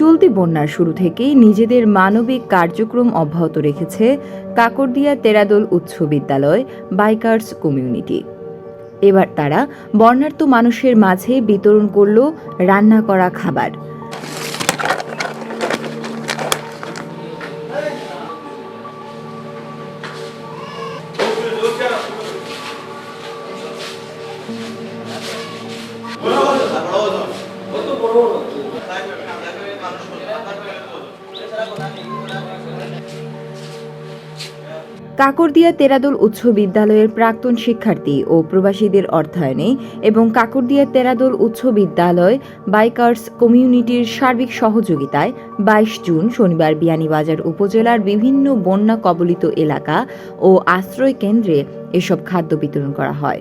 চলতি বন্যার শুরু থেকেই নিজেদের মানবিক কার্যক্রম অব্যাহত রেখেছে কাকরদিয়া তেরাদোল উচ্চ বিদ্যালয় বাইকার্স কমিউনিটি। এবার তারা বর্ণার্ত মানুষের মাঝে বিতরণ করল রান্না করা খাবার। কাকরদিয়া তেরাদোল উচ্চ বিদ্যালয়ের প্রাক্তন শিক্ষার্থী ও প্রবাসীদের অর্থায়নে এবং কাকরদিয়া তেরাদোল উচ্চ বিদ্যালয় বাইকার্স কমিউনিটির সার্বিক সহযোগিতায় বাইশ জুন শনিবার বিয়ানীবাজার উপজেলার বিভিন্ন বন্যা কবলিত এলাকা ও আশ্রয় কেন্দ্রে এসব খাদ্য বিতরণ করা হয়।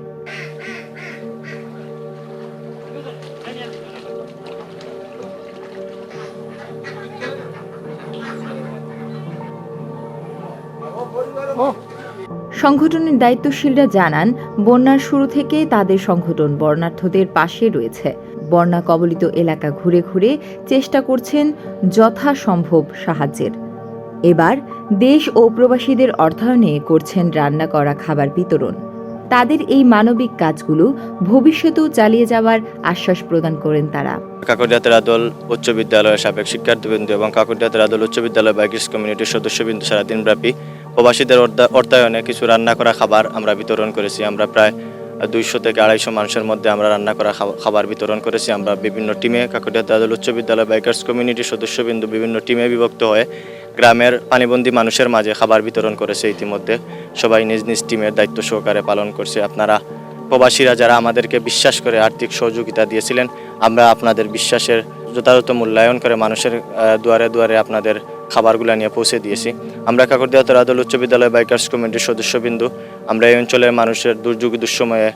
সংগঠনের দায়িত্বশীলরা জানান, বন্যার শুরু থেকে তাদের সংগঠন বর্ণার্থদের পাশে রয়েছে। বন্যা কবলিত এলাকা ঘুরে ঘুরে চেষ্টা করছেন যথাসম্ভব সাহায্যের। এবার দেশ ও প্রবাসীদের অর্থায়নে করছেন রান্না করা খাবার বিতরণ। তাদের এই মানবিক কাজগুলো ভবিষ্যতেও চালিয়ে যাওয়ার আশ্বাস প্রদান করেন তারা। কাকরদিয়া তেরাদল উচ্চ বিদ্যালয়ের সাবেক শিক্ষার্থীবৃন্দ এবং কাকরদিয়া তেরাদল উচ্চ বিদ্যালয় বাইকিস কমিউনিটির সদস্যবৃন্দ সারাদিন ব্যাপী প্রবাসীদের অর্থা- অর্থায়নে কিছু রান্না করা খাবার আমরা বিতরণ করেছি। আমরা প্রায় দুইশো থেকে আড়াইশো মানুষের মধ্যে আমরা রান্না করা খাব- খাবার বিতরণ করেছি। আমরা বিভিন্ন টিমে কাকরদিয়া তেরাদল উচ্চ বিদ্যালয় বাইকার্স কমিউনিটির সদস্যবৃন্দ বিভিন্ন টিমে বিভক্ত হয়ে গ্রামের পানিবন্দী মানুষের মাঝে খাবার বিতরণ করেছে। ইতিমধ্যে সবাই নিজ নিজ টিমের দায়িত্ব সহকারে পালন করছে। আপনারা প্রবাসীরা যারা আমাদেরকে বিশ্বাস করে আর্থিক সহযোগিতা দিয়েছিলেন, আমরা আপনাদের বিশ্বাসের যথাযথ মূল্যায়ন করে মানুষের দুয়ারে দুয়ারে আপনাদের খাবারগুলো নিয়ে পৌঁছে দিয়েছি। আমরা কাকরদিয়া তরাদল উচ্চ বিদ্যালয় বাইকার্স কমিটির সদস্যবিন্দু। আমরা এই অঞ্চলের মানুষের দুর্যোগ দুঃসময়ে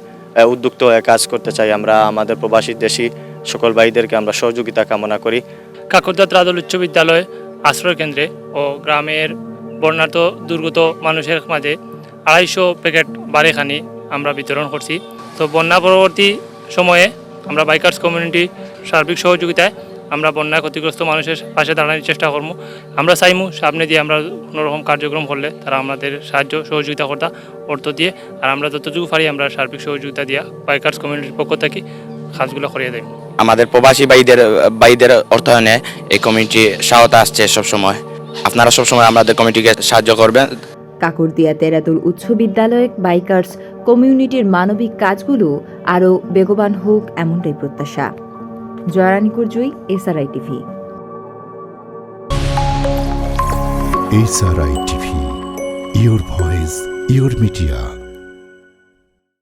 উদ্যুক্ত হয়ে কাজ করতে চাই। আমরা আমাদের প্রবাসী দেশি সকল ভাইদেরকে আমরা সহযোগিতা কামনা করি। কাকরদা ত্রাদল উচ্চ বিদ্যালয় আশ্রয় কেন্দ্রে ও গ্রামের বর্ণাঢ্য দুর্গত মানুষের মাঝে আড়াইশো প্যাকেট বারেখানি আমরা বিতরণ করছি। তো বন্যা পরবর্তী সময়ে আমরা বাইকার্স কমিউনিটি সার্বিক সহযোগিতায় আমরা বন্যা ক্ষতিগ্রস্ত মানুষের পাশে দাঁড়ানোর চেষ্টা করব আমরা চাইমু সামনে দিয়ে আমরা কোনোরকম কার্যক্রম করলে তারা আমাদের সাহায্য সহযোগিতা করতা অর্থ দিয়ে আর আমরা যতটুকু পারি আমরা সার্বিক সহযোগিতা দিয়া বাইকার্স কমিউনিটির পক্ষ থেকে কাজগুলো করিয়ে দেয় আমাদের প্রবাসী ভাইদের ভাইদের অর্থায়নে এই কমিটি সহায়তা আসছে সবসময়। আপনারা সবসময় আমাদের কমিটিকে সাহায্য করবেন। কাকরদিয়া তেরাতুল উচ্চ বিদ্যালয় বাইকার্স কমিউনিটির মানবিক কাজগুলো আরও বেগবান হোক এমনটাই প্রত্যাশা। জয়ানিকুর জুই SRI TV. SRI TV your voice your media